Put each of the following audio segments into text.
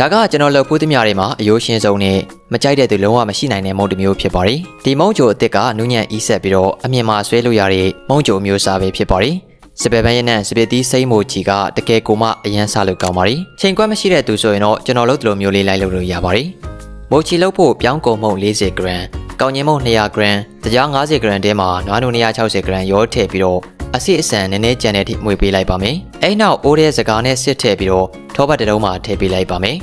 ဒါကကျွန်တော်လုပ်ဖို့သမျှတွေမှာအယိုးရှင်းဆုံးနဲ့မကြိုက်တဲ့သူလုံးဝမရှိနိုင်တဲ့မုံတစ်မျိုးဖြစ်ပါတယ်ဒီမုံကြိုအစ်စ်ကနူးညံ့အီးဆက်ပြီးတော့အမြင်မှာဆွဲလို့ရတဲ့မုံကြိုမျိုးစားပဲဖြစ်ပါတယ်စပယ်ပန်းရနံစပယ်သီးစိမ့်မိုချီကတကယ်ကိုမှအရန်စားလို့ကောင်းပါတယ်ချိန်ကွက်မရှိတဲ့သူဆိုရင်တော့ကျွန်တော်လုပ်သလိုမျိုးလေးလိုက်လုပ်လို့ရပါတယ်မိုချီလုပ်ဖို့ပြောင်းကုန်မုံ40 gram ကောင်းညင်မုံ200 gram တကြား50 gram တဲမှာနွားနို260 gram ရောထည့်ပြီးတော့ အစစ်အဆန်နည်းနည်းကြံတဲ့အထိမွေပေးလိုက်ပါမယ်အဲ့နောက်အိုးတဲ့စကားနဲ့စစ်ထည့်ပြီးတော့ထောပတ်တစ်လုံးမှာထည့်ပေးလိုက်ပါမယ်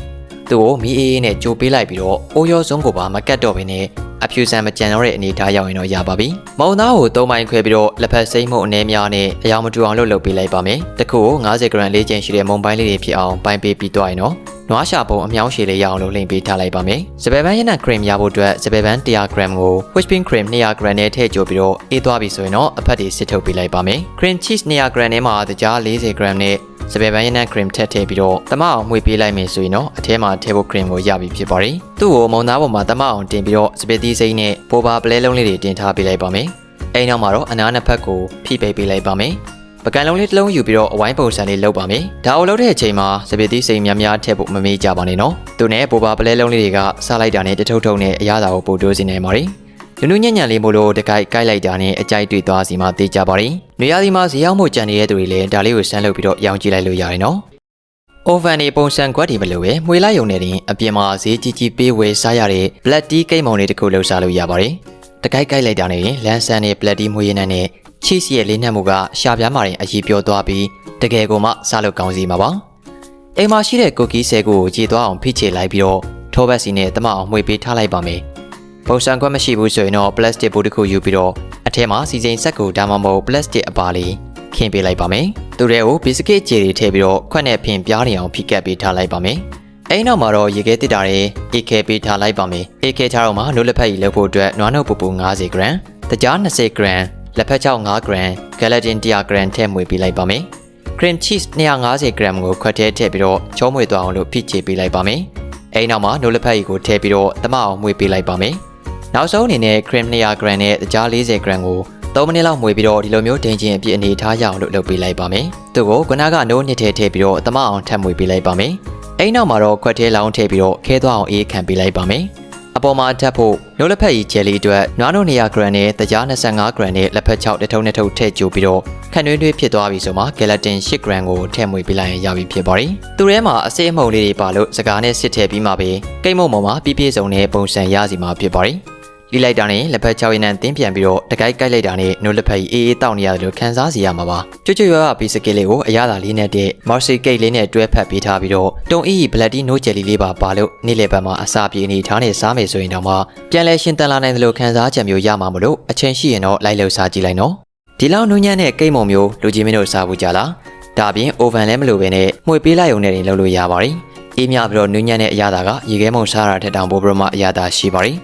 သူ့ကိုမီးအေးအေးနဲ့ကြိုပေးလိုက်ပြီးတော့အိုးရောစုံကိုပါမကတ်တော့ဘဲနဲ့အဖြူဆန်မကြံတော့တဲ့အနေထားရောက်ရင်တော့ရပါပြီ။မုံသားကို၃ပိုင်းခွဲပြီးတော့လက်ဖက်စိမ့်မှုအနေများနဲ့အယောင်မတူအောင်လုပ်လုပ်ပေးလိုက်ပါမယ်။တစ်ခုကို90 gram လေးကျန်ရှိတဲ့မုံပိုင်းလေးတွေဖြစ်အောင်ပိုင်းပေးပြီးတော့ရင်တော့ နွားရှာပုံအမြောင်းရှည်လေးရအောင်လို့လိမ့်ပေးထားလိုက်ပါမယ်။စပယ်ပန်းရနံ cream ရဖို့အတွက်စပယ်ပန်း100 gram ကို whipping cream 200 gram နဲ့ထည့်ကြိုပြီးတော့အေးသွားပြီဆိုရင်တော့အဖက်တွေစစ်ထုတ်ပေးလိုက်ပါမယ်။ cream cheese 200 gram နဲ့မှာတကြား40 gram နဲ့စပယ်ပန်းရနံ cream ထည့်ထည့်ပြီးတော့တမအောင်မှွေပေးလိုက်မယ်ဆိုရင်တော့အထဲမှာထည့်ဖို့ cream ကိုရပြီဖြစ်ပါတယ်။သူ့ကိုမုံသားပေါ်မှာတမအောင်တင်ပြီးတော့စပယ်သီးစိမ့်နဲ့ပိုပါပလဲလုံးလေးတွေတင်ထားပေးလိုက်ပါမယ်။အဲဒီနောက်မှာတော့အနားနှစ်ဖက်ကိုဖိပိတ်ပေးလိုက်ပါမယ်။ ပကံလုံးလေးတစ်လုံးယူပြီးတော့အဝိုင်းပုံစံလေးလုပ်ပါမယ်။ဒါအုပ်လုပ်တဲ့အချိန်မှာစပယ်သီးစိမ့်များများထည့်ဖို့မမေ့ကြပါနဲ့နော်။သူနဲ့ပိုပါပလဲလုံးလေးတွေကစားလိုက်တာနဲ့တထုံထုံနဲ့အရသာကိုပို့တိုးစေနိုင်ပါတယ်။နုနုညံ့ညံ့လေးမို့လို့တကိုက်ကိုက်လိုက်တာနဲ့အကြိုက်တွေ့သွားစီမှသိကြပါရင်။နေရာဒီမှာဇေယောင်းမှုကြံနေတဲ့သူတွေလည်းဒါလေးကိုဆန်းလုပ်ပြီးတော့ရောင်းကြည့်လိုက်လို့ရတယ်နော်။ oven နေပုံစံကွက်ဒီမလို့ပဲမှွေလိုက်ရုံနဲ့တင်အပြင်မှာဈေးကြီးကြီးပေးဝယ်စားရတဲ့ black tea ကိတ်မုံလေးတစ်ခုလှူစားလို့ရပါတယ်။တကိုက်ကိုက်လိုက်တာနဲ့လန်ဆန်နဲ့ black tea မှွေရည်နဲ့ cheese ရဲ့လေးနှက်မှုကရှာပြားမာရင်အကြီးပြောသွားပြီးတကယ်ကိုမှစားလို့ကောင်းစီမှာပါ။အိမ်မှာရှိတဲ့ cookie ဆဲကိုကြည်သွားအောင်ဖိချေလိုက်ပြီးတော့ထောပတ်စီနဲ့တမအောင်မှွေပေးထားလိုက်ပါမယ်။ပုံစံခွက်မရှိဘူးဆိုရင်တော့ plastic ဘူးတစ်ခုယူပြီးတော့အထဲမှာစီစဉ်ဆက်ကိုဒါမှမဟုတ် plastic အပါလေးခင်းပေးလိုက်ပါမယ်။သူတွေကိုဘီစကစ်ကြေတွေထည့်ပြီးတော့ခွက်နဲ့ဖင်ပြားနေအောင်ဖိကပ်ပေးထားလိုက်ပါမယ်။အဲဒီနောက်မှာတော့ရေခဲတစ်တာတွေအေခဲပေးထားလိုက်ပါမယ်။အေခဲထားတော့မှနို့လက်ဖက်ကြီးလုပ်ဖို့အတွက်နွားနို့ပူပူ90 gram ၊တကြား20 gram ၊ လက်ဖက်ချောက်5 gram ၊ဂလတင်100 gram ထည့်မွေပေးလိုက်ပါမယ်။ cream cheese 250 gram ကိုခွက်ထဲထည့်ပြီးတော့ချောမွေသွားအောင်လို့ဖိချေပေးလိုက်ပါမယ်။အဲဒီနောက်မှာနို့လက်ဖက်ကြီးကိုထည့်ပြီးတော့တမအောင်မွေပေးလိုက်ပါမယ်။နောက်ဆုံးအနေနဲ့ cream 200 gram နဲ့တကြား40 gram ကို3မိနစ်လောက်မှွေပြီးတော့ဒီလိုမျိုးဒိန်ချင်းအပြည့်အနေထားရအောင်လို့လုပ်ပေးလိုက်ပါမယ်။သူ့ကိုခုနကနိုးနှစ်ထဲထည့်ပြီးတော့တမအောင်ထပ်မှွေပေးလိုက်ပါမယ်။အဲဒီနောက်မှာတော့ခွက်ထဲလောင်းထည့်ပြီးတော့ခဲသွားအောင်အေးခံပေးလိုက်ပါမယ်။ အပေါ်မှာထပ်ဖို့နိုးလက်ဖက်ကြီးဂျယ်လီအတွက်နွားနို့200 gram နဲ့တကြား25 gram နဲ့လက်ဖက်6တစ်ထုံးတစ်ထုံးထည့်ကြိုပြီးတော့ခန့်နှွေးနှွေးဖြစ်သွားပြီဆိုမှဂယ်လတင်10 gram ကိုထည့်မှွေပေးလိုက်ရင်ရပြီဖြစ်ပါတယ်။သူထဲမှာအစိအမှုန်လေးတွေပါလို့စကားနဲ့စစ်ထည့်ပြီးမှပဲကိတ်မုံပေါ်မှာပြည့်ပြည့်စုံတဲ့ပုံစံရစီမှာဖြစ်ပါတယ်။ လိလိုက်တာနဲ့လက်ဖက်6ရင်းနဲ့တင်းပြန်ပြီးတော့တကိုက်ကိုက်လိုက်တာနဲ့နို့လက်ဖက်ကြီးအေးအေးတောက်နေရတယ်လို့ခံစားစီရမှာပါကျွတ်ကျွတ်ရွားရွားဘီစကစ်လေးကိုအရသာလေးနဲ့တဲ့မော်စီကိတ်လေးနဲ့တွဲဖက်ပေးထားပြီးတော့တုံအီဘလက်တီနို့ဂျယ်လီလေးပါပါလို့နေ့လယ်ဘက်မှာအစာပြေအနေထားနဲ့စားမယ်ဆိုရင်တော့မှပြန်လဲရှင်းတန်လာနိုင်တယ်လို့ခံစားချက်မျိုးရမှာမလို့အချင်းရှိရင်တော့လိုက်လို့စားကြည့်လိုက်နော်ဒီလောက်နူးညံ့တဲ့ကိတ်မုံမျိုးလူကြီးမင်းတို့စားဘူးကြလားဒါပြင်အိုဗန်လည်းမလိုပဲနဲ့မှွေပေးလိုက်ုံနဲ့လုပ်လို့ရပါတယ်အေးမြပြီးတော့နူးညံ့တဲ့အရသာကရေခဲမုံစားရတဲ့တောင်ပိုးပရမအရသာရှိပါတယ်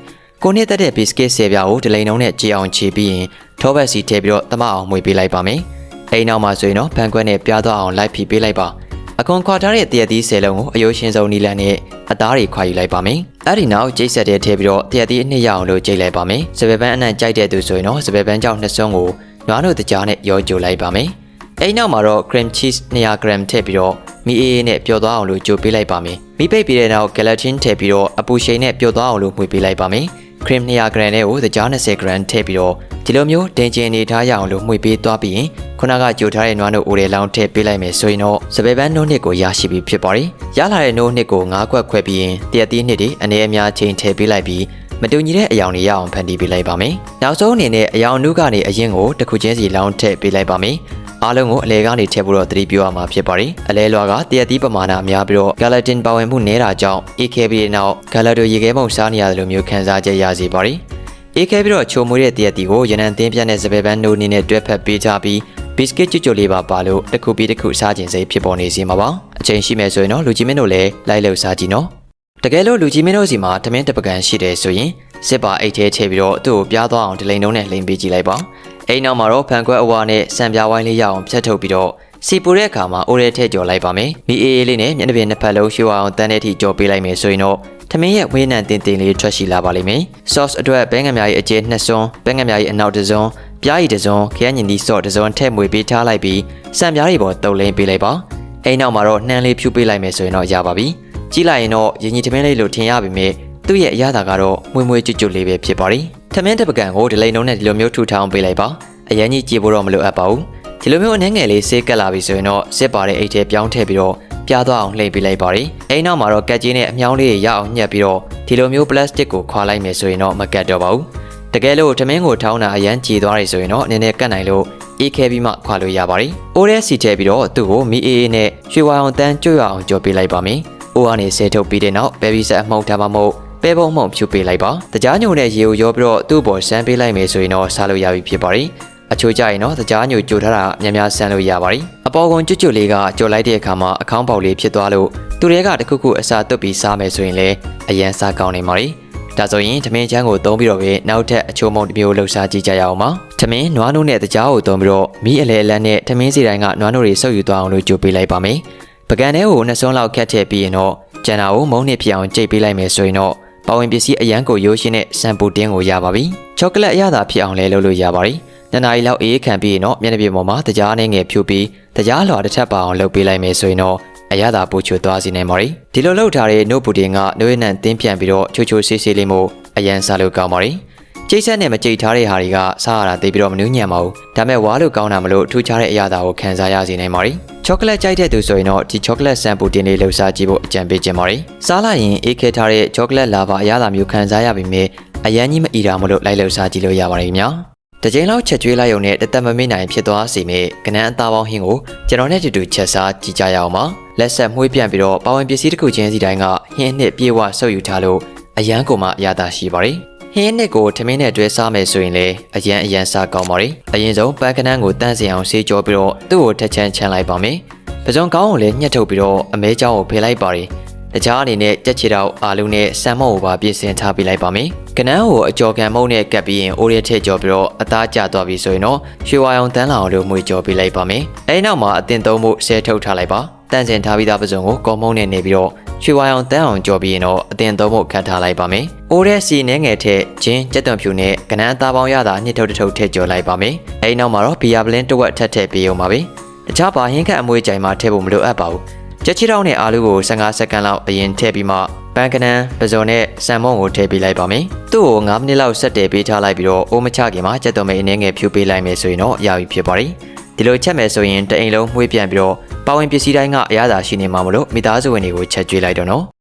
ကိုနှစ်သက်တဲ့ဘီစကစ်ဆယ်ပြားကိုဒလိန်လုံးနဲ့ကြေအောင်ချီပြီးရင်ထောဘက်စီထည့်ပြီးတော့တမအောင်မှွေပေးလိုက်ပါမယ်။အဲဒီနောက်မှာဆိုရင်တော့ဖန်ခွက်နဲ့ပြားသွားအောင်လိုက်ဖိပေးလိုက်ပါ။အကွန်ခွာထားတဲ့တရက်သီးဆယ်လုံးကိုအယိုးရှင်းဆုံးနီလန်နဲ့အသားတွေခွာယူလိုက်ပါမယ်။အဲဒီနောက်ကျိတ်ဆက်တဲ့ထည့်ပြီးတော့တရက်သီးအနှစ်ရအောင်လို့ကျိတ်လိုက်ပါမယ်။စပယ်ပန်းအနံ့ကြိုက်တဲ့သူဆိုရင်တော့စပယ်ပန်းကြောင့်နှစ်စွန်းကိုနွားတို့တကြားနဲ့ရောကြိုလိုက်ပါမယ်။အဲဒီနောက်မှာတော့ cream cheese 200 gram ထည့်ပြီးတော့မီအေးအေးနဲ့ပျော်သွားအောင်လို့ကြိုပေးလိုက်ပါမယ်။မီပိတ်ပြီးတဲ့နောက် gelatin ထည့်ပြီးတော့အပူရှိန်နဲ့ပျော်သွားအောင်လို့မှွေပေးလိုက်ပါမယ်။ cream 200 gram နဲ့ကိုတကြား20 gram ထည့်ပြီးတော့ဒီလိုမျိုးတင်ကျင်နေထားရအောင်လို့မှွေပေးသွားပြီးရင်ခုနကကြိုထားတဲ့နွားနို့အိုတဲ့လောင်းထည့်ပေးလိုက်မယ်ဆိုရင်တော့စပယ်ပန်းနို့နှစ်ကိုရရှိပြီဖြစ်ပါတယ်။ရလာတဲ့နို့နှစ်ကို၅ခွက်ခွဲပြီးရင်တရက်သီးနှစ်တွေအနေအများချိန်ထည့်ပေးလိုက်ပြီးမတူညီတဲ့အယောင်တွေရအောင်ဖန်တီးပေးလိုက်ပါမယ်။နောက်ဆုံးအနေနဲ့အယောင်နုကနေအရင်ကိုတစ်ခုချင်းစီလောင်းထည့်ပေးလိုက်ပါမယ်။ အားလုံးကိုအလဲကနေထည့်ဖို့တော့သတိပြုရမှာဖြစ်ပါတယ်။အလဲလွားကတရက်သီးပမာဏများပြီးတော့ gelatin ပါဝင်မှုနည်းတာကြောင့် AKB ရဲ့နောက် gelato ရေခဲပုံစားနေရတယ်လို့မျိုးခံစားချက်ရစေပါတယ်။အေးခဲပြီးတော့ချိုမွေးတဲ့တရက်တီကိုရနံသင်းပြတ်တဲ့စပယ်ပန်းနိုးနေနဲ့တွဲဖက်ပေးကြပြီးဘီစကစ်ကျွတ်ကျွတ်လေးပါပါလို့တစ်ခုပြီးတစ်ခုစားခြင်းစိတ်ဖြစ်ပေါ်နေစီမှာပါအချိန်ရှိမယ်ဆိုရင်တော့လူကြီးမင်းတို့လည်းလိုက်လို့စားကြည့်နော်တကယ်လို့လူကြီးမင်းတို့စီမှာသမင်းတပကံရှိတယ်ဆိုရင်စစ်ပါအိတ်ထဲထည့်ပြီးတော့သူ့ကိုပြားသွားအောင်ဒီလိန်လုံးနဲ့လိန်ပေးကြည့်လိုက်ပါ အိမ်နောက်မှာတော့ဖန်ခွက်အဝါနဲ့စံပြားဝိုင်းလေးရအောင်ဖြတ်ထုတ်ပြီးတော့စီပူတဲ့အခါမှာအိုရဲထည့်ကြော်လိုက်ပါမယ်မီအေးအေးလေးနဲ့မျက်နှာပြင်နှစ်ဖက်လုံးရှိအောင်တန်းတဲ့အထိကြော်ပေးလိုက်မယ်ဆိုရင်တော့ထမင်းရဲ့ဝေးနံတင်တင်လေးထွက်ရှိလာပါလိမ့်မယ်။ sauce အတွက်ဘဲငမြားရဲ့အကျဲနှစ်စွန်းဘဲငမြားရဲ့အနောက်တစ်စွန်းပြားရည်တစ်စွန်းခရမ်းညင်ဒီဆော့တစ်စွန်းထည့်မွေပေးထားလိုက်ပြီးစံပြားတွေပေါ်တုပ်လိမ့်ပေးလိုက်ပါ။အိမ်နောက်မှာတော့နှမ်းလေးဖြူပေးလိုက်မယ်ဆိုရင်တော့ရပါပြီ။ကြီးလိုက်ရင်တော့ရင်ကြီးသမင်းလေးလို့ထင်ရပေမဲ့သူ့ရဲ့အရသာကတော့မွေ့မွေ့ကျွတ်ကျွတ်လေးပဲဖြစ်ပါတယ်။ သမင်းတစ်ပကံကိုဒလိန်လုံးနဲ့ဒီလိုမျိုးထူထောင်ပေးလိုက်ပါ။အရန်ကြီးကြည့်ဖို့တော့မလိုအပ်ပါဘူး။ဒီလိုမျိုးအနှဲငယ်လေးဆေးကက်လာပြီဆိုရင်တော့စစ်ပါတဲ့အိတ်ထဲပြောင်းထည့်ပြီးတော့ပြားသွားအောင်လှိမ့်ပေးလိုက်ပါတယ်။အိမ်နောက်မှာတော့ကက်ကြီးနဲ့အမြောင်းလေးရအောင်ညှက်ပြီးတော့ဒီလိုမျိုးပလတ်စတစ်ကိုခွာလိုက်မယ်ဆိုရင်တော့မကတ်တော့ပါဘူး။တကယ်လို့သမင်းကိုထောင်းတာအရန်ကြည်သွားတယ်ဆိုရင်တော့နည်းနည်းကတ်နိုင်လို့အေးခဲပြီးမှခွာလို့ရပါတယ်။အိုးရဲစီထည့်ပြီးတော့သူ့ကိုမီအေးအေးနဲ့ရွှေဝါအောင်တန်းကျွတ်ရအောင်ကြော်ပေးလိုက်ပါမယ်။အိုးကနေဆဲထုတ်ပြီးတဲ့နောက်ဘယ်ဘီဆက်အမှုန့်ထားမှမဟုတ် ပဲပုံမှုန့်ဖြူပေးလိုက်ပါ။တကြားညိုနဲ့ရေကိုရောပြီးတော့သူ့ပေါ်ဆန်းပေးလိုက်မယ်ဆိုရင်တော့စားလို့ရပြီဖြစ်ပါတယ်။အချို့ကြရင်တော့တကြားညိုကြိုထားတာများများဆန်းလို့ရပါတယ်။အပေါ်ကွန်ကျွတ်ကျွတ်လေးကကြော်လိုက်တဲ့အခါမှာအခေါင်းပေါက်လေးဖြစ်သွားလို့သူတွေကတခုခုအစာသွတ်ပြီးစားမယ်ဆိုရင်လည်းအရန်စားကောင်းနေပါလိမ့်။ဒါဆိုရင်သမင်းချမ်းကိုသုံးပြီးတော့ပဲနောက်ထပ်အချိုးမုံတစ်မျိုးလှူစားကြည့်ကြရအောင်ပါ။သမင်းနွားနို့နဲ့တကြားကိုသုံးပြီးတော့မီးအလဲအလန်းနဲ့သမင်းစီတိုင်းကနွားနို့တွေဆုပ်ယူသွားအောင်လို့ကြိုပေးလိုက်ပါမယ်။ပကံထဲကိုနှစ်စွန်းလောက်ခက်ထည့်ပြီးရင်တော့ကျန်တာကိုမုံနဲ့ဖြစ်အောင်ကြိတ်ပေးလိုက်မယ်ဆိုရင်တော့ ပဝင်ပစ္စည်းအရန်ကိုရိုးရှင်းတဲ့ဆမ်ပူတင်းကိုရပါပြီ။ချောကလက်အရသာဖြစ်အောင်လည်းလုပ်လို့ရပါတယ်။နှစ်နာရီလောက်အေးခံပြီးရင်တော့မျက်နှာပြင်ပေါ်မှာတကြားနဲ့ငယ်ဖြူပြီးတကြားလွှာတစ်ထပ်ပါအောင်လုပ်ပေးလိုက်မယ်ဆိုရင်တော့အရသာပူချွတ်သွားစေနိုင်ပါတယ်။ဒီလိုလုပ်ထားတဲ့နို့ပူတင်ကနှွေးနှံတင်းပြန်ပြီးတော့ချိုချိုဆေးဆေးလေးမို့အရန်စားလို့ကောင်းပါတယ်။ကျိတ်ဆက်နဲ့မကြိတ်ထားတဲ့ဟာတွေကစားရတာသိပြီးတော့မနှူးညံ့ပါဘူး။ဒါမဲ့ဝါလို့ကောင်းတာမလို့ထူးခြားတဲ့အရသာကိုခံစားရစေနိုင်ပါတယ်။ ချောကလက်ကြိုက်တဲ့သူဆိုရင်တော့ဒီချောကလက်ဆမ်ပူတင်လေးလှူစားကြည့်ဖို့အကြံပေးခြင်းပါတယ်။စားလိုက်ရင်အေးခဲထားတဲ့ချောကလက်လာပါအရသာမျိုးခံစားရပေမဲ့အရန်ကြီးမအီတာမလို့လိုက်လှူစားကြည့်လို့ရပါတယ်ခင်ဗျာ။တစ်ချိန်လောက်ချက်ကျွေးလိုက်ရုံနဲ့တသက်မမေ့နိုင်ဖြစ်သွားစေမယ့်ကနန်းအသားပေါင်းဟင်းကိုကျွန်တော်နဲ့တူတူချက်စားကြည့်ကြရအောင်ပါလက်ဆက်မှုေးပြန်ပြီးတော့ပါဝင်ပစ္စည်းတစ်ခုချင်းစီတိုင်းကဟင်းနှစ်ပြေဝဆုပ်ယူထားလို့အရန်ကိုမှအရသာရှိပါတယ် ဟင်းနှစ်ကိုထမင်းနဲ့တွဲစားမယ်ဆိုရင်လေအရန်အရန်စားကောင်းပါတယ်အရင်ဆုံးပန်းကနန်းကိုတန့်စင်အောင်ဆေးကြောပြီးတော့သူ့ကိုထက်ချမ်းချမ်းလိုက်ပါမယ်ပစုံကောင်းကိုလည်းညှက်ထုတ်ပြီးတော့အမဲချောင်းကိုဖေးလိုက်ပါတယ်တခြားအနေနဲ့ကြက်ချီတောက်အာလူနဲ့ဆန်မော့ကိုပါပြင်ဆင်ထားပေးလိုက်ပါမယ်။ကနန်းကိုအကြော်ကန်မုံနဲ့ကပ်ပြီးရင်အိုးရဲထည့်ကြော်ပြီးတော့အသားကျသွားပြီဆိုရင်တော့ရွှေဝါရောင်တန်းလာအောင်လို့မှွေကြော်ပေးလိုက်ပါမယ်။အဲဒီနောက်မှာအတင်သုံးမှုဆဲထုတ်ထားလိုက်ပါ။တန့်စင်ထားပြီးသားပစုံကိုကော်မုံနဲ့နေပြီးတော့ ရွှေဝါရောင်တန်းအောင်ကြော်ပြီးရင်တော့အတင်သုံးမှုခတ်ထားလိုက်ပါမယ်။အိုးရဲစီနှဲငယ်ထက်ဂျင်းကြက်သွန်ဖြူနဲ့ကနန်းသားပေါင်းရတာနှစ်ထုတ်တစ်ထုတ်ထည့်ကြော်လိုက်ပါမယ်။အဲဒီနောက်မှာတော့ဘီယာပလင်းတစ်ဝက်ထပ်ထည့်ပေးအောင်ပါပဲ။တခြားပါဟင်းခတ်အမွေးကြိုင်မှာထည့်ဖို့မလိုအပ်ပါဘူး။ကြက်ချီတောင်းနဲ့အာလူကို15စက္ကန့်လောက်အရင်ထည့်ပြီးမှပန်းကနန်းပဇွန်နဲ့ဆန်မုံကိုထည့်ပေးလိုက်ပါမယ်။သူ့ကို9မိနစ်လောက်ဆက်တည်ပေးထားလိုက်ပြီးတော့အိုးမချခင်မှာကြက်သွန်မိတ်အနေငယ်ဖြူပေးလိုက်မယ်ဆိုရင်တော့ရပြီဖြစ်ပါတယ်။ဒီလိုချက်မယ်ဆိုရင်တအိမ်လုံးမှွေးပြန်ပြီးတော့ ပါဝင်ပစ္စည်းတိုင်းကအရသာရှိနေမှာမလို့မိသားစုဝင်တွေကိုချက်ကျွေးလိုက်တော့နော်။